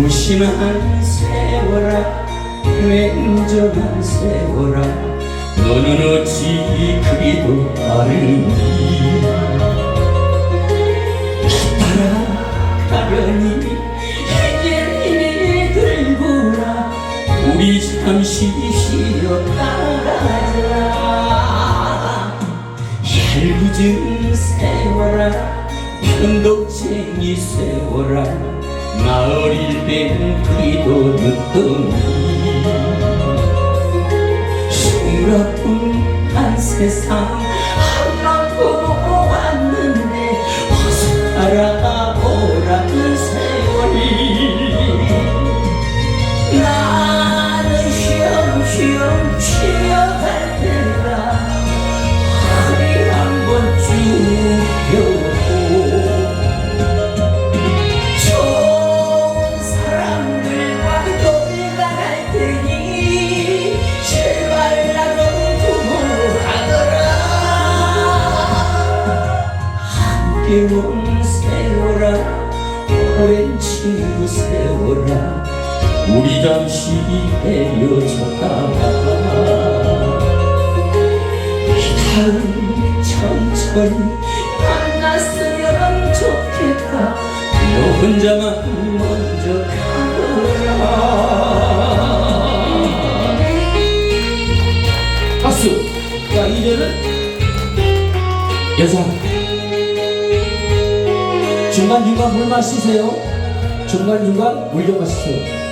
한심한 세월아 냉정한 세월아 너는 어찌 그리도 빠르니 따라가려니 힘이 들구나 우리 잠시 쉬었다 가자. 얄궂은 세월아 편독쟁이 세월아 나 어릴 땐 그리도 늦더니 수라뿐한 세상 하나 보 온 세월아 오랜 친구 세월아 우리 잠시 헤어졌다가 다음 천천히 만났으면 좋겠다. 너 혼자만 먼저 가거라. 박수. 자 이제는 여자 중간중간 물 마시세요. 중간중간 물 좀 마시세요